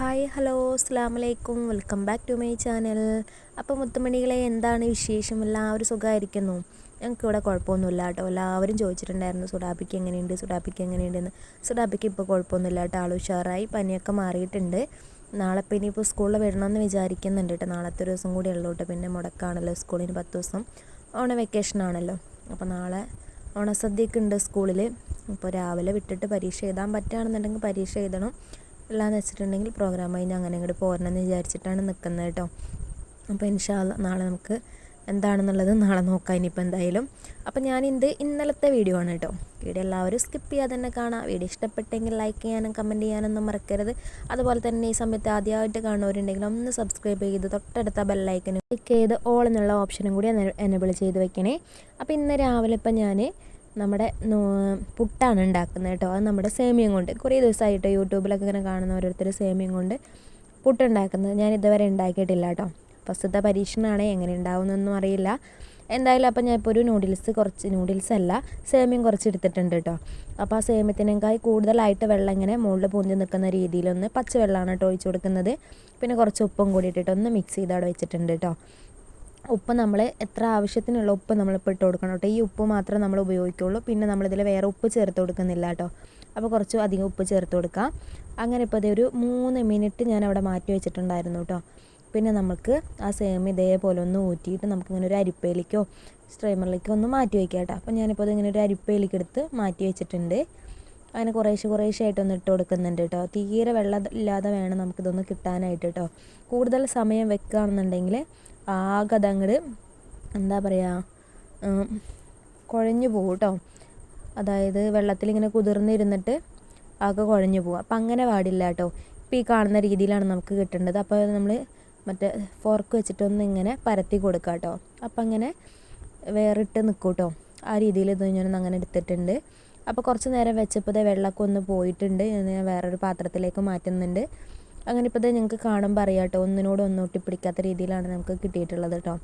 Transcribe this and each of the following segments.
Hi hello അസ്സാം വലൈക്കും welcome back to my channel. അപ്പോൾ മുത്തുമണികളെ എന്താണ് വിശേഷം? എല്ലാവരും സുഖമായിരിക്കുന്നു? ഞങ്ങൾക്ക് ഇവിടെ കുഴപ്പമൊന്നുമില്ല കേട്ടോ. എല്ലാവരും ചോദിച്ചിട്ടുണ്ടായിരുന്നു സുഡാപ്പിക്ക് എങ്ങനെയുണ്ട് സുഡാപ്പിക്ക് എങ്ങനെയുണ്ടെന്ന്. സുഡാപ്പിക്ക് ഇപ്പോൾ കുഴപ്പമൊന്നുമില്ല കേട്ടോ. ആൾ ഉഷാറായി പനിയൊക്കെ മാറിയിട്ടുണ്ട്. നാളെ പിന്നെ ഇപ്പോൾ സ്കൂളിൽ വരണമെന്ന് വിചാരിക്കുന്നുണ്ട് കേട്ടോ. നാളത്തെ ഒരു ദിവസം കൂടി ഉള്ളൂ കേട്ടോ. പിന്നെ മുടക്കാണല്ലോ സ്കൂളിന് പത്ത് ദിവസം. ഓണ വെക്കേഷൻ ആണല്ലോ. അപ്പോൾ നാളെ ഓണസദ്യയൊക്കെ ഉണ്ട് സ്കൂളിൽ. ഇപ്പോൾ രാവിലെ വിട്ടിട്ട് പരീക്ഷ എഴുതാൻ പറ്റുകയാണെന്നുണ്ടെങ്കിൽ പരീക്ഷ എഴുതണം. അല്ലാന്ന് വെച്ചിട്ടുണ്ടെങ്കിൽ പ്രോഗ്രാം കഴിഞ്ഞ് അങ്ങനെ ഇങ്ങോട്ട് പോരണം എന്ന് വിചാരിച്ചിട്ടാണ് നിൽക്കുന്നത് കേട്ടോ അപ്പോൾ ഇൻഷാല്ല നാളെ നമുക്ക് എന്താണെന്നുള്ളത് നാളെ നോക്കാം. ഇനിയിപ്പോൾ എന്തായാലും. അപ്പോൾ ഞാൻ ഇത് ഇന്നലത്തെ വീഡിയോ ആണ് കേട്ടോ വീഡിയോ എല്ലാവരും സ്കിപ്പ് ചെയ്യാതെ തന്നെ കാണാം. വീഡിയോ ഇഷ്ടപ്പെട്ടെങ്കിൽ ലൈക്ക് ചെയ്യാനും കമന്റ് ചെയ്യാനൊന്നും മറക്കരുത്. അതുപോലെ തന്നെ ഈ സമയത്ത് ആദ്യമായിട്ട് കാണുന്നവരുണ്ടെങ്കിൽ ഒന്ന് സബ്സ്ക്രൈബ് ചെയ്ത് തൊട്ടടുത്ത ബെല്ലൈക്കനും ക്ലിക്ക് ചെയ്ത് ഓൾ എന്നുള്ള ഓപ്ഷനും കൂടി എനേബിൾ ചെയ്ത് വെക്കണേ. അപ്പോൾ ഇന്ന് രാവിലെ ഇപ്പം ഞാൻ നമ്മുടെ പുട്ടാണ് ഉണ്ടാക്കുന്നത് കേട്ടോ. അത് നമ്മുടെ സേമിയം കൊണ്ട്. കുറേ ദിവസമായിട്ട് യൂട്യൂബിലൊക്കെ ഇങ്ങനെ കാണുന്ന ഓരോരുത്തർ സേമിയം കൊണ്ട് പുട്ടുണ്ടാക്കുന്നത് ഞാൻ ഇതുവരെ ഉണ്ടാക്കിയിട്ടില്ല കേട്ടോ. ഫസ്റ്റത്തെ പരീക്ഷണമാണ് എങ്ങനെ ഉണ്ടാവുമെന്നൊന്നും അറിയില്ല. എന്തായാലും അപ്പോൾ ഞാൻ ഇപ്പോൾ ഒരു നൂഡിൽസ് കുറച്ച് നൂഡിൽസ് അല്ല സേമിയം കുറച്ച് എടുത്തിട്ടുണ്ട് കേട്ടോ. അപ്പോൾ ആ സേമിയത്തിനേക്കായി കൂടുതലായിട്ട് വെള്ളം ഇങ്ങനെ മുകളിൽ പൊന്തി നിൽക്കുന്ന രീതിയിലൊന്ന് പച്ചവെള്ളമാണ് കേട്ടോ ഒഴിച്ചു കൊടുക്കുന്നത്. പിന്നെ കുറച്ച് ഉപ്പും കൂടി ഇട്ടിട്ട് ഒന്ന് മിക്സ് ചെയ്ത് അവിടെ വെച്ചിട്ടുണ്ട് കേട്ടോ. ഉപ്പ് നമ്മൾ എത്ര ആവശ്യത്തിനുള്ള ഉപ്പ് നമ്മളിപ്പോൾ ഇട്ട് കൊടുക്കണം കേട്ടോ. ഈ ഉപ്പ് മാത്രമേ നമ്മൾ ഉപയോഗിക്കുള്ളൂ. പിന്നെ നമ്മളിതിൽ വേറെ ഉപ്പ് ചേർത്ത് കൊടുക്കുന്നില്ല കേട്ടോ. അപ്പോൾ കുറച്ച് അധികം ഉപ്പ് ചേർത്ത് കൊടുക്കാം. അങ്ങനെ ഇപ്പോൾ ഇതൊരു മൂന്ന് മിനിറ്റ് ഞാൻ അവിടെ മാറ്റി വെച്ചിട്ടുണ്ടായിരുന്നു കേട്ടോ. പിന്നെ നമുക്ക് ആ സെയിം ഇതേപോലെ ഒന്ന് ഊറ്റിയിട്ട് നമുക്കിങ്ങനെ ഒരു അരിപ്പയിലേക്കോ സ്ട്രൈമറിലേക്കോ ഒന്ന് മാറ്റി വയ്ക്കാം കേട്ടോ. അപ്പോൾ ഞാനിപ്പോൾ ഇതിങ്ങനെ ഒരു അരിപ്പയിലേക്ക് എടുത്ത് മാറ്റി വെച്ചിട്ടുണ്ട്. അങ്ങനെ കുറേശ്ശെ കുറേശ്ശെ ആയിട്ടൊന്ന് ഇട്ട് കൊടുക്കുന്നുണ്ട് കേട്ടോ. തീരെ വെള്ളം ഇല്ലാതെ വേണം നമുക്കിതൊന്ന് കിട്ടാനായിട്ട് കേട്ടോ. കൂടുതൽ സമയം വെക്കുകയാണെന്നുണ്ടെങ്കിൽ ആകെ അതങ്ങട് എന്താ പറയുക കുഴഞ്ഞു പോകും കേട്ടോ. അതായത് വെള്ളത്തിലിങ്ങനെ കുതിർന്നിരുന്നിട്ട് ആകെ കുഴഞ്ഞു പോകും അപ്പം അങ്ങനെ പാടില്ല കേട്ടോ. ഇപ്പം ഈ കാണുന്ന രീതിയിലാണ് നമുക്ക് കിട്ടേണ്ടത്. അപ്പോൾ നമ്മൾ മറ്റേ ഫോർക്ക് വെച്ചിട്ടൊന്ന് ഇങ്ങനെ പരത്തി കൊടുക്കുക കേട്ടോ. അപ്പം അങ്ങനെ വേറിട്ട് നിൽക്കും കേട്ടോ. ആ രീതിയിൽ ഇത് ഞാനൊന്ന് അങ്ങനെ എടുത്തിട്ടുണ്ട്. അപ്പോൾ കുറച്ച് നേരം വെച്ചപ്പോൾ ഇതേ വെള്ളമൊക്കെ ഒന്ന് പോയിട്ടുണ്ട്. ഞാൻ വേറൊരു പാത്രത്തിലേക്ക് മാറ്റുന്നുണ്ട്. അങ്ങനെ ഇപ്പോൾ ഇത് ഞങ്ങൾക്ക് കാണുമ്പോൾ അറിയാം കേട്ടോ ഒന്നിനോട് ഒന്നും ഒട്ടിപ്പിടിക്കാത്ത രീതിയിലാണ് നമുക്ക് കിട്ടിയിട്ടുള്ളത് കേട്ടോ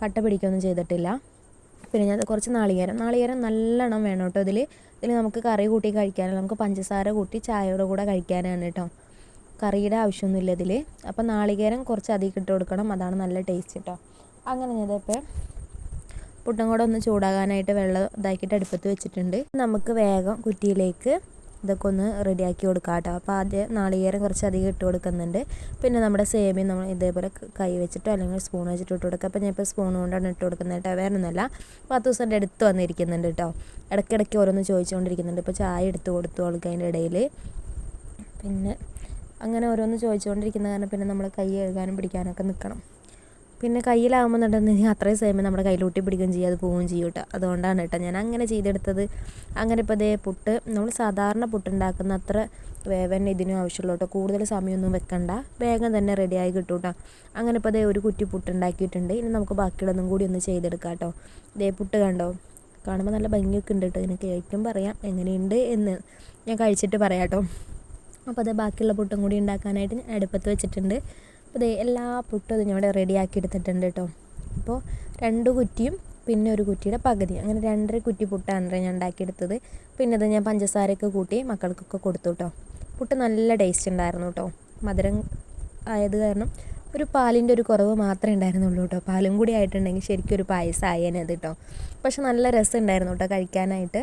കട്ട പിടിക്കുകയൊന്നും ചെയ്തിട്ടില്ല. പിന്നെ ഞാൻ കുറച്ച് നാളികേരം. നാളികേരം നല്ലോണം വേണം കേട്ടോ ഇതിൽ ഇതിൽ നമുക്ക് കറി കൂട്ടി കഴിക്കാനാണ്. നമുക്ക് പഞ്ചസാര കൂട്ടി ചായയുടെ കൂടെ കഴിക്കാനാണ് കേട്ടോ കറിയുടെ ആവശ്യമൊന്നുമില്ല ഇതിൽ അപ്പോൾ നാളികേരം കുറച്ച് അധികം ഇട്ട് കൊടുക്കണം. അതാണ് നല്ല ടേസ്റ്റ് കേട്ടോ അങ്ങനെ ഞാനിപ്പോൾ പുട്ടും കൂടെ ഒന്ന് ചൂടാകാനായിട്ട് വെള്ളം ഇതാക്കിയിട്ട് അടുപ്പത്ത് വെച്ചിട്ടുണ്ട്. നമുക്ക് വേഗം കുറ്റിയിലേക്ക് ഇതൊക്കെ ഒന്ന് റെഡിയാക്കി കൊടുക്കാം കേട്ടോ അപ്പോൾ ആദ്യം നാളികേരം കുറച്ച് അധികം ഇട്ട് കൊടുക്കുന്നുണ്ട്. പിന്നെ നമ്മുടെ സേമിയ നമ്മൾ ഇതേപോലെ കൈ വെച്ചിട്ടോ അല്ലെങ്കിൽ സ്പൂൺ വെച്ചിട്ട് ഇട്ട് കൊടുക്കുക അപ്പോൾ ഞാൻ ഇപ്പോൾ സ്പൂൺ കൊണ്ടാണ് ഇട്ട് കൊടുക്കുന്നത് കേട്ടോ വേറെ ഒന്നുമല്ല. പത്ത് ദിവസം എന്റെ അടുത്ത് വന്നിരിക്കുന്നുണ്ട് കേട്ടോ ഇടയ്ക്കിടയ്ക്ക് ഓരോന്ന് ചോദിച്ചുകൊണ്ടിരിക്കുന്നുണ്ട്. ഇപ്പോൾ ചായ എടുത്ത് കൊടുത്തു കൊടുക്കുക ഇടയിൽ. പിന്നെ അങ്ങനെ ഓരോന്ന് ചോദിച്ചുകൊണ്ടിരിക്കുന്ന കാരണം പിന്നെ നമ്മൾ കൈ കഴുകാനും പിടിക്കാനൊക്കെ നിൽക്കണം പിന്നെ കയ്യിലാകുമ്പോൾ നടന്നു അത്രയും സമയം നമ്മുടെ കയ്യിലൂട്ടി പിടിക്കുകയും ചെയ്യും അത് പോവുകയും ചെയ്യും കേട്ടോ. അതുകൊണ്ടാണ് കേട്ടോ ഞാൻ അങ്ങനെ ചെയ്തെടുത്തത്. അങ്ങനെ ഇപ്പോൾ ഇതേ പുട്ട് നമ്മൾ സാധാരണ പുട്ടുണ്ടാക്കുന്ന അത്ര വേവൻ ഇതിനും ആവശ്യമുള്ളൂ കേട്ടോ. കൂടുതൽ സമയമൊന്നും വെക്കണ്ട. വേഗം തന്നെ റെഡിയായി കിട്ടും കേട്ടോ. അങ്ങനെ ഇപ്പോൾ അതേ ഒരു കുറ്റി പുട്ടുണ്ടാക്കിയിട്ടുണ്ട് ഇനി നമുക്ക് ബാക്കിയുള്ളതും കൂടി ഒന്ന് ചെയ്തെടുക്കാം കേട്ടോ. ഇതേ പുട്ട് കണ്ടോ? കാണുമ്പോൾ നല്ല ഭംഗിയൊക്കെ ഉണ്ട് കേട്ടോ. ഇതിനൊക്കെ ഏറ്റവും പറയാം എങ്ങനെയുണ്ട് എന്ന് ഞാൻ കഴിച്ചിട്ട് പറയാം കേട്ടോ. അപ്പോൾ അത് ബാക്കിയുള്ള പുട്ടും കൂടി ഉണ്ടാക്കാനായിട്ട് ഞാൻ അടുപ്പത്ത് വെച്ചിട്ടുണ്ട്. അപ്പോൾ ദേ എല്ലാ പുട്ടും ഞാൻ ഇവിടെ റെഡിയാക്കി എടുത്തിട്ടുണ്ട് കേട്ടോ അപ്പോൾ രണ്ട് കുറ്റിയും പിന്നെ ഒരു കുറ്റിയുടെ പകുതി. അങ്ങനെ രണ്ടര കുറ്റി പുട്ടാണ് ഞാൻ ഉണ്ടാക്കിയെടുത്തത്. പിന്നെ അത് ഞാൻ പഞ്ചസാരയൊക്കെ കൂട്ടി മക്കൾക്കൊക്കെ കൊടുത്തു കേട്ടോ പുട്ട് നല്ല ടേസ്റ്റ് ഉണ്ടായിരുന്നു കേട്ടോ മധുരം ആയത് കാരണം ഒരു പാലിന്റെ ഒരു കുറവ് മാത്രമേ ഉണ്ടായിരുന്നുള്ളൂ കേട്ടോ പാലും കൂടി ആയിട്ടുണ്ടെങ്കിൽ ശരിക്കും ഒരു പായസമായേനെ അത് കേട്ടോ പക്ഷെ നല്ല രസം ഉണ്ടായിരുന്നു കേട്ടോ കഴിക്കാനായിട്ട്.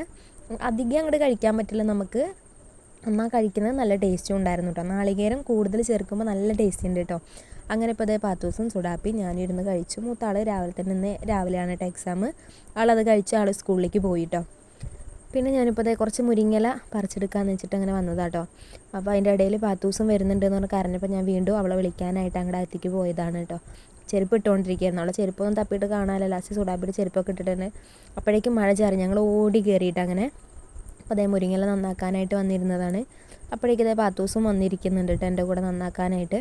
അധികം അങ്ങോട്ട് കഴിക്കാൻ പറ്റില്ല നമുക്ക്. എന്നാൽ കഴിക്കുന്നത് നല്ല ടേസ്റ്റും ഉണ്ടായിരുന്നു കേട്ടോ നാളികേരം കൂടുതൽ ചേർക്കുമ്പോൾ നല്ല ടേസ്റ്റ് ഉണ്ട് കേട്ടോ അങ്ങനെ ഇപ്പോൾ അതേ പത്ത് ദിവസം സുഡാപ്പി ഞാനിരുന്ന് കഴിച്ചു. മൂത്ത ആൾ രാവിലെ തന്നെ ഇന്ന് രാവിലെയാണ് കേട്ടോ എക്സാം ആളത് കഴിച്ച് ആൾ സ്കൂളിലേക്ക് പോയി കേട്ടോ പിന്നെ ഞാനിപ്പോൾ അതേ കുറച്ച് മുരിങ്ങല പറിച്ചെടുക്കാമെന്ന് വെച്ചിട്ട് അങ്ങനെ വന്നതാട്ടോ അപ്പോൾ അതിന്റെ ഇടയിൽ പത്ത് ദിവസം വരുന്നുണ്ടെന്ന് പറഞ്ഞ് കരഞ്ഞപ്പോൾ ഞാൻ വീണ്ടും അവളെ വിളിക്കാനായിട്ട് അങ്ങോട്ട് അകത്തേക്ക് പോയതാണ് കേട്ടോ ചെരുപ്പ് ഇട്ടുകൊണ്ടിരിക്കുകയായിരുന്നു അവളെ ചെരുപ്പൊന്നും തപ്പിയിട്ട് കാണാനല്ല. ലാസ്റ്റ് സുഡാപ്പിയുടെ ചെരുപ്പൊക്കെ ഇട്ടിട്ടുണ്ട് അപ്പോഴേക്കും മഴ ചാറി. ഞങ്ങൾ ഓടി കയറിയിട്ട് അങ്ങനെ അപ്പോൾ അതേ മുരിങ്ങല നന്നാക്കാനായിട്ട് വന്നിരുന്നതാണ്. അപ്പോഴേക്കും ഇതേ പാത്തൂസും വന്നിരിക്കുന്നുണ്ട് കേട്ടോ എന്റെ കൂടെ നന്നാക്കാനായിട്ട്.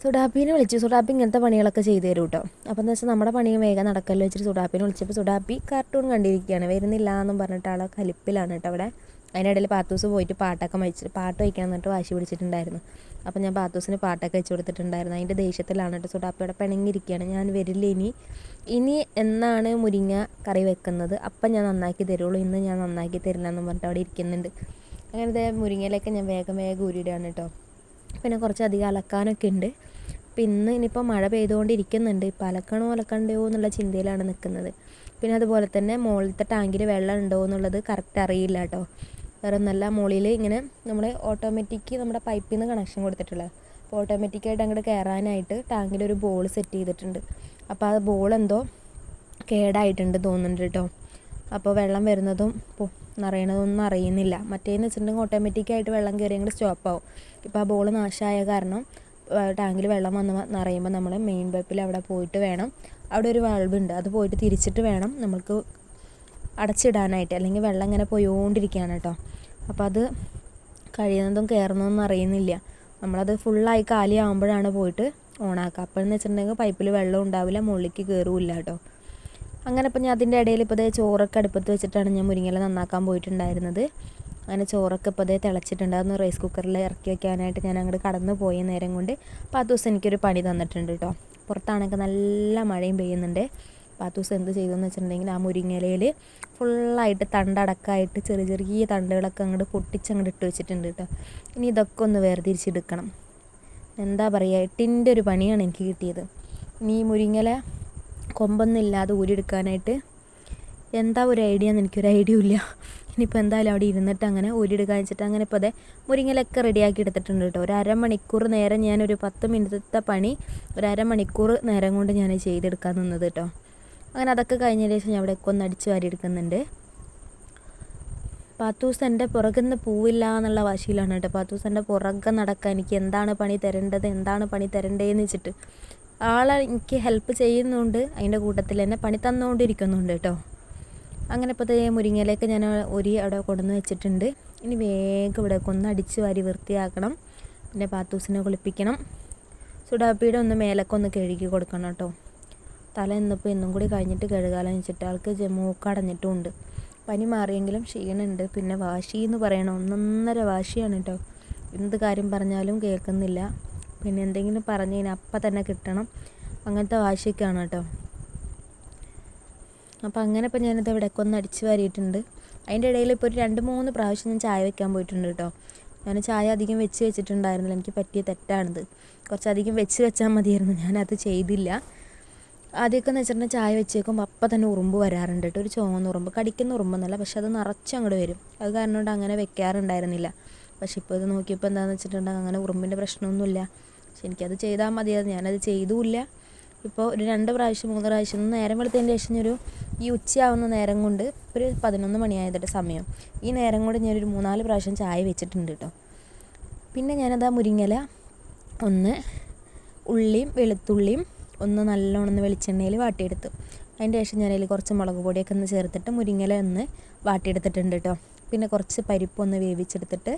സുഡാപ്പിനെ വിളിച്ചു സുഡാപ്പി ഇങ്ങനത്തെ പണികളൊക്കെ ചെയ്തു തരും കേട്ടോ അപ്പോൾ എന്ന് വെച്ചാൽ നമ്മുടെ പണിയും വേഗം നടക്കല്ലോ വെച്ചിട്ട് സുഡാപ്പിനെ വിളിച്ചപ്പോൾ സുഡാപ്പി കാർട്ടൂൺ കണ്ടിരിക്കുകയാണ്. വരുന്നില്ല എന്നും പറഞ്ഞിട്ട് ആളെ കലിപ്പിലാണ് കേട്ടോ അവിടെ. അതിനിടയിൽ പാത്തൂസ് പോയിട്ട് പാട്ടൊക്കെ വഹിച്ചിട്ട് പാട്ട് വയ്ക്കണം എന്നിട്ട് വാശി പിടിച്ചിട്ടുണ്ടായിരുന്നു. അപ്പോൾ ഞാൻ പാത്തൂസിന് പാട്ടൊക്കെ വെച്ച് കൊടുത്തിട്ടുണ്ടായിരുന്നു. അതിന്റെ ദേഷ്യത്തിലാണ് കേട്ടോ. സുഡാപ്പിയുടെ പിണങ്ങിയിരിക്കുകയാണ്. ഞാൻ വരില്ല ഇനി. ഇനി എന്നാണ് മുരിങ്ങ കറി വെക്കുന്നത്? അപ്പം ഞാൻ നന്നാക്കി തരുള്ളൂ. ഇന്ന് ഞാൻ നന്നാക്കി തരില്ല എന്ന് പറഞ്ഞിട്ട് അവിടെ ഇരിക്കുന്നുണ്ട്. അങ്ങനത്തെ മുരിങ്ങയിലൊക്കെ ഞാൻ വേഗം വേഗം ഊരിയിടുകയാണ് കേട്ടോ. പിന്നെ കുറച്ചധികം അലക്കാനൊക്കെ ഉണ്ട്. അപ്പം ഇന്ന് ഇനിയിപ്പോൾ മഴ പെയ്തുകൊണ്ടിരിക്കുന്നുണ്ട്. ഇപ്പോൾ അലക്കണോ അലക്കണ്ടയോ എന്നുള്ള ചിന്തയിലാണ് നിൽക്കുന്നത്. പിന്നെ അതുപോലെ തന്നെ മുകളിലത്തെ ടാങ്കിൽ വെള്ളം ഉണ്ടോ എന്നുള്ളത് കറക്റ്റ് അറിയില്ല കേട്ടോ വേറെ നല്ല മുകളിൽ ഇങ്ങനെ നമ്മൾ ഓട്ടോമാറ്റിക് നമ്മുടെ പൈപ്പിൽ നിന്ന് കണക്ഷൻ കൊടുത്തിട്ടുള്ളത്. അപ്പോൾ ഓട്ടോമാറ്റിക്കായിട്ട് അങ്ങോട്ട് കയറാനായിട്ട് ടാങ്കിൽ ഒരു ബോൾ സെറ്റ് ചെയ്തിട്ടുണ്ട്. അപ്പോൾ ആ ബോൾ എന്തോ കേടായിട്ടുണ്ട് തോന്നുന്നുണ്ട് കേട്ടോ അപ്പോൾ വെള്ളം വരുന്നതും നിറയണതൊന്നും അറിയുന്നില്ല. മറ്റേന്ന് വെച്ചിട്ടുണ്ടെങ്കിൽ ഓട്ടോമാറ്റിക്കായിട്ട് വെള്ളം കയറി അങ്ങോട്ട് സ്റ്റോപ്പ് ആവും. ഇപ്പോൾ ആ ബോൾ നാശമായ കാരണം ടാങ്കിൽ വെള്ളം വന്ന് നിറയുമ്പോൾ നമ്മൾ മെയിൻ പൈപ്പിൽ അവിടെ പോയിട്ട് വേണം അവിടെ ഒരു വാൾവ് ഉണ്ട്. അത് പോയിട്ട് തിരിച്ചിട്ട് വേണം നമ്മൾക്ക് അടച്ചിടാനായിട്ട്. അല്ലെങ്കിൽ വെള്ളം ഇങ്ങനെ പോയോണ്ടിരിക്കുകയാണ് കേട്ടോ. അപ്പോൾ അത് കഴിയുന്നതും കയറുന്നതൊന്നും അറിയുന്നില്ല. നമ്മളത് ഫുള്ളായി കാലിയാവുമ്പോഴാണ് പോയിട്ട് ഓണാക്കുക. അപ്പോഴെന്ന് വെച്ചിട്ടുണ്ടെങ്കിൽ പൈപ്പിൽ വെള്ളം ഉണ്ടാവില്ല മുകളിലേക്ക് കയറുമില്ല കേട്ടോ. അങ്ങനെ ഇപ്പം ഞാൻ അതിന്റെ ഇടയിൽ ഇപ്പോൾ അതേ ചോറൊക്കെ അടുപ്പത്ത് വെച്ചിട്ടാണ് ഞാൻ മുരിങ്ങല നന്നാക്കാൻ പോയിട്ടുണ്ടായിരുന്നത്. അങ്ങനെ ചോറൊക്കെ ഇപ്പോൾ അതേ തിളച്ചിട്ടുണ്ട്. അതൊന്ന് റൈസ് കുക്കറിൽ ഇറക്കി വെക്കാനായിട്ട് ഞാൻ അങ്ങോട്ട് കടന്നു പോയ നേരം കൊണ്ട് അപ്പോൾ ആ ദിവസം എനിക്കൊരു പണി തന്നിട്ടുണ്ട് കേട്ടോ. പുറത്താണെങ്കിൽ നല്ല മഴയും പെയ്യുന്നുണ്ട്. ദിവസം എന്ത് ചെയ്തെന്ന് വെച്ചിട്ടുണ്ടെങ്കിൽ ആ മുരിങ്ങലയിൽ ഫുള്ളായിട്ട് തണ്ടടക്കമായിട്ട് ചെറിയ ചെറിയ തണ്ടുകളൊക്കെ അങ്ങോട്ട് പൊട്ടിച്ചങ്ങോട്ട് ഇട്ട് വെച്ചിട്ടുണ്ട് കേട്ടോ ഇനി ഇതൊക്കെ ഒന്ന് വേർതിരിച്ചെടുക്കണം. എന്താ പറയുക എട്ടിന്റെ ഒരു പണിയാണ് എനിക്ക് കിട്ടിയത്. ഇനി ഈ മുരിങ്ങല കൊമ്പൊന്നും ഇല്ലാതെ ഊരിയെടുക്കാനായിട്ട് എന്താ ഒരു ഐഡിയ എന്ന് എനിക്കൊരു ഐഡിയ ഇല്ല. ഇനിയിപ്പോൾ എന്തായാലും അവിടെ ഇരുന്നിട്ട് അങ്ങനെ ഊരിയെടുക്കാൻ വെച്ചിട്ട് അങ്ങനെ ഇപ്പോൾ അതെ മുരിങ്ങലൊക്കെ റെഡിയാക്കി എടുത്തിട്ടുണ്ട് കേട്ടോ. ഒരു അരമണിക്കൂർ നേരം ഞാൻ ഒരു പത്ത് മിനിറ്റത്തെ പണി ഒരു അരമണിക്കൂർ നേരം കൊണ്ട് ഞാൻ ചെയ്തെടുക്കാൻ നിന്നത് കേട്ടോ. അങ്ങനെ അതൊക്കെ കഴിഞ്ഞതിന് ശേഷം ഞാൻ അവിടെയൊക്കെ ഒന്ന് അടിച്ച് വാരി എടുക്കുന്നുണ്ട്. പാത്തൂസ് എന്റെ പുറകുന്ന് പൂവില്ല എന്നുള്ള വാശിയിലാണ് കേട്ടോ. പാത്തൂസ് എന്റെ പുറകെ നടക്കാൻ എനിക്ക് എന്താണ് പണി തരേണ്ടത് എന്താണ് പണി തരേണ്ടതെന്ന് വെച്ചിട്ട് ആളെ എനിക്ക് ഹെൽപ്പ് ചെയ്യുന്നുണ്ട്. അതിന്റെ കൂട്ടത്തിൽ തന്നെ പണി തന്നുകൊണ്ടിരിക്കുന്നുണ്ട് കേട്ടോ. അങ്ങനെ ഇപ്പോൾ ഈ മുരിങ്ങയിലേക്ക് ഞാൻ ഒരു അവിടെ കൊണ്ടുവന്ന് വെച്ചിട്ടുണ്ട്. ഇനി വേഗം ഇവിടെ ഒന്ന് അടിച്ച് വാരി വൃത്തിയാക്കണം. പിന്നെ പാത്തൂസിനെ കുളിപ്പിക്കണം. സുഡാപ്പിയുടെ ഒന്ന് മേലൊക്കെ ഒന്ന് കഴുകി കൊടുക്കണം കേട്ടോ. തല ഇന്നിപ്പോൾ ഇന്നും കൂടി കഴിഞ്ഞിട്ട് കഴുകാമെന്ന് വെച്ചിട്ട് ആൾക്ക് മൂക്കടഞ്ഞിട്ടുമുണ്ട് പനി മാറിയെങ്കിലും ക്ഷീണമുണ്ട് പിന്നെ വാശി എന്ന് പറയണം ഒന്നൊന്നര വാശിയാണ് കേട്ടോ. എന്ത് കാര്യം പറഞ്ഞാലും കേൾക്കുന്നില്ല. പിന്നെ എന്തെങ്കിലും പറഞ്ഞു കഴിഞ്ഞാൽ അപ്പം തന്നെ കിട്ടണം. അങ്ങനത്തെ വാശിയൊക്കെയാണ് കേട്ടോ. അപ്പോൾ അങ്ങനെ ഇപ്പോൾ ഞാനിത് ഇവിടെയൊക്കെ ഒന്ന് അടിച്ച് വാരിയിട്ടുണ്ട്. അതിന്റെ ഇടയിൽ ഇപ്പോൾ ഒരു രണ്ട് മൂന്ന് പ്രാവശ്യം ഞാൻ ചായ വെക്കാൻ പോയിട്ടുണ്ട് കേട്ടോ. ഞാൻ ചായ അധികം വെച്ച് വെച്ചിട്ടുണ്ടായിരുന്നില്ല. എനിക്ക് പറ്റിയ തെറ്റാണിത്. കുറച്ചധികം വെച്ച് വെച്ചാൽ മതിയായിരുന്നു. ഞാനത് ചെയ്തില്ല. ആദ്യമൊക്കെ എന്ന് വെച്ചിട്ടുണ്ടെങ്കിൽ ചായ വെച്ചേക്കുമ്പോൾ അപ്പം തന്നെ ഉറുമ്പ് വരാറുണ്ട് കേട്ടോ. ഒരു ചുവന്ന ഉറുമ്പ്. കടിക്കുന്ന ഉറുമ്പെന്നല്ല. പക്ഷെ അത് നിറച്ച് അങ്ങോട്ട് വരും. അത് കാരണം കൊണ്ട് അങ്ങനെ വെക്കാറുണ്ടായിരുന്നില്ല. പക്ഷെ ഇപ്പോൾ ഇത് നോക്കിയപ്പോൾ എന്താണെന്ന് വെച്ചിട്ടുണ്ടെങ്കിൽ അങ്ങനെ ഉറുമ്പിന്റെ പ്രശ്നമൊന്നുമില്ല. പക്ഷെ എനിക്കത് ചെയ്താൽ മതിയായിരുന്നു. ഞാനത് ചെയ്തുമില്ല ഇപ്പോൾ ഒരു രണ്ട് പ്രാവശ്യം മൂന്ന് പ്രാവശ്യം നേരം വെളുത്തതിന് ശേഷം ഒരു ഈ ഉച്ചയാവുന്ന നേരം കൊണ്ട് ഒരു പതിനൊന്ന് മണിയായതിന്റെ സമയം. ഈ നേരം കൊണ്ട് ഞാനൊരു മൂന്നാൽ പ്രാവശ്യം ചായ വെച്ചിട്ടുണ്ട് കേട്ടോ. പിന്നെ ഞാനത് ആ മുരിങ്ങല ഒന്ന് ഉള്ളിയും വെളുത്തുള്ളിയും ഒന്ന് നല്ലോണം ഒന്ന് വെളിച്ചെണ്ണയിൽ വാട്ടിയെടുത്തു. അതിന്റെ ശേഷം ഞാൻ കുറച്ച് മുളക് പൊടിയൊക്കെ ഒന്ന് ചേർത്തിട്ട് മുരിങ്ങല ഒന്ന് വാട്ടിയെടുത്തിട്ടുണ്ട് കേട്ടോ. പിന്നെ കുറച്ച് പരിപ്പ് ഒന്ന് വേവിച്ചെടുത്തിട്ട്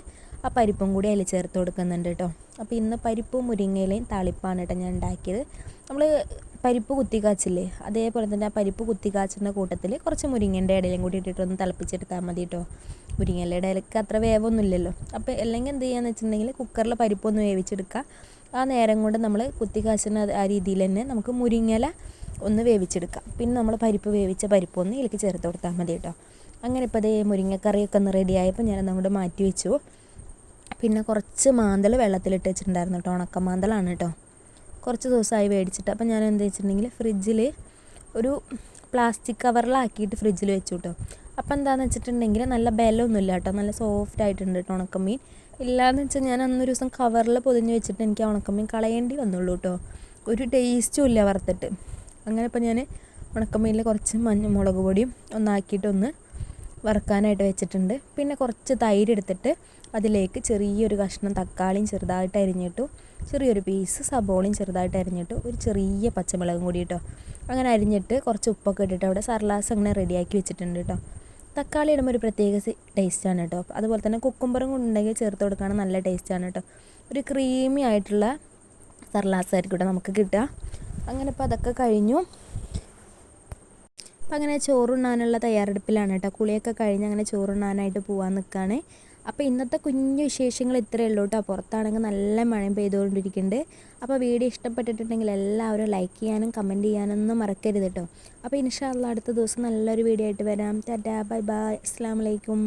ആ പരിപ്പും കൂടി അതിൽ ചേർത്ത് കൊടുക്കുന്നുണ്ട് കേട്ടോ. അപ്പോൾ ഇന്ന് പരിപ്പും മുരിങ്ങയിലയും താളിപ്പാണ് കേട്ടോ ഞാൻ ഉണ്ടാക്കിയത്. നമ്മൾ പരിപ്പ് കുത്തിക്കാച്ചില്ലേ? അതേപോലെ തന്നെ ആ പരിപ്പ് കുത്തിക്കാച്ചിന്റെ കൂട്ടത്തിൽ കുറച്ച് മുരിങ്ങേന്റെ ഇടയിലും കൂടി ഇട്ടിട്ടൊന്ന് തിളപ്പിച്ചെടുത്താൽ മതി കേട്ടോ. മുരിങ്ങയിലെ ഇടയിലേക്ക് അത്ര വേവൊന്നുമില്ലല്ലോ അപ്പോൾ അല്ലെങ്കിൽ എന്ത് ചെയ്യാന്ന് വെച്ചിട്ടുണ്ടെങ്കിൽ കുക്കറിൽ പരിപ്പൊന്ന് വേവിച്ചെടുക്കുക. ആ നേരം കൊണ്ട് നമ്മൾ കുത്തിക്കാച്ചുന്ന ആ രീതിയിൽ തന്നെ നമുക്ക് മുരിങ്ങല ഒന്ന് വേവിച്ചെടുക്കാം. പിന്നെ നമ്മൾ പരിപ്പ് വേവിച്ച പരിപ്പൊന്ന് ഇതിലേക്ക് ചേർത്ത് കൊടുത്താൽ മതി കേട്ടോ. അങ്ങനെ ഇപ്പോൾ അതേ മുരിങ്ങക്കറിയൊക്കെ ഒന്ന് റെഡിയായപ്പോൾ ഞാനത് അങ്ങോട്ട് മാറ്റി വെച്ചു. പിന്നെ കുറച്ച് മാന്തൽ വെള്ളത്തിലിട്ട് വെച്ചിട്ടുണ്ടായിരുന്നു കേട്ടോ. ഉണക്ക മാന്തലാണ് കേട്ടോ. കുറച്ച് ദിവസമായി മേടിച്ചിട്ട് അപ്പം ഞാൻ എന്താ വെച്ചിട്ടുണ്ടെങ്കിൽ ഫ്രിഡ്ജിൽ ഒരു പ്ലാസ്റ്റിക് കവറിലാക്കിയിട്ട് ഫ്രിഡ്ജിൽ വെച്ചു കേട്ടോ. അപ്പം എന്താണെന്ന് വെച്ചിട്ടുണ്ടെങ്കിൽ നല്ല ബലമൊന്നുമില്ല കേട്ടോ. നല്ല സോഫ്റ്റ് ആയിട്ടുണ്ട് കേട്ടോ ഉണക്കമീൻ. ഇല്ലാന്ന് വെച്ചാൽ ഞാൻ അന്നൊരു ദിവസം കവറിൽ പൊതിഞ്ഞ് വെച്ചിട്ട് എനിക്ക് ആ ഉണക്കമീൻ കളയേണ്ടി വന്നുള്ളൂ കേട്ടോ. ഒരു ടേസ്റ്റും ഇല്ല വറുത്തിട്ട്. അങ്ങനെ ഇപ്പം ഞാൻ ഉണക്കമീനിൽ കുറച്ച് മഞ്ഞ മുളക് പൊടിയും ഒന്നാക്കിയിട്ടൊന്ന് വറുക്കാനായിട്ട് വെച്ചിട്ടുണ്ട്. പിന്നെ കുറച്ച് തൈര് എടുത്തിട്ട് അതിലേക്ക് ചെറിയൊരു കഷ്ണം തക്കാളിയും ചെറുതായിട്ട് അരിഞ്ഞിട്ടു ചെറിയൊരു പീസ് സബോളയും ചെറുതായിട്ട് അരിഞ്ഞിട്ട് ഒരു ചെറിയ പച്ചമുളകും കൂടി കേട്ടോ അങ്ങനെ അരിഞ്ഞിട്ട് കുറച്ച് ഉപ്പൊക്കെ ഇട്ടിട്ട് അവിടെ സർലാസ് അങ്ങനെ റെഡിയാക്കി വെച്ചിട്ടുണ്ട് കേട്ടോ തക്കാളി ഇടുമ്പോൾ ഒരു പ്രത്യേക ടേസ്റ്റാണ് കേട്ടോ അതുപോലെ തന്നെ കുക്കുംബറും ഉണ്ടെങ്കിൽ ചേർത്ത് കൊടുക്കാൻ നല്ല ടേസ്റ്റാണ് കേട്ടോ ഒരു ക്രീമി ആയിട്ടുള്ള സർലാസ് ആയിരിക്കും കേട്ടോ നമുക്ക് കിട്ടുക. അങ്ങനെ ഇപ്പോൾ അതൊക്കെ കഴിഞ്ഞു. അപ്പം അങ്ങനെ ചോറുണ്ണാനുള്ള തയ്യാറെടുപ്പിലാണ് കേട്ടോ കുളിയൊക്കെ കഴിഞ്ഞ് അങ്ങനെ ചോറുണ്ണാനായിട്ട് പോകാൻ നിൽക്കുകയാണ് അപ്പോൾ ഇന്നത്തെ കുഞ്ഞു വിശേഷങ്ങൾ ഇത്രയേ ഉള്ളൂ കേട്ടോ പുറത്താണെങ്കിൽ നല്ല മഴയും പെയ്തുകൊണ്ടിരിക്കുന്നുണ്ട്. അപ്പോൾ വീഡിയോ ഇഷ്ടപ്പെട്ടിട്ടുണ്ടെങ്കിൽ എല്ലാവരും ലൈക്ക് ചെയ്യാനും കമന്റ് ചെയ്യാനൊന്നും മറക്കരുത് കേട്ടോ അപ്പോൾ ഇൻഷാല്ല അടുത്ത ദിവസം നല്ലൊരു വീഡിയോ ആയിട്ട് വരാം. Tata bye bye. അസ്സാം വലൈക്കും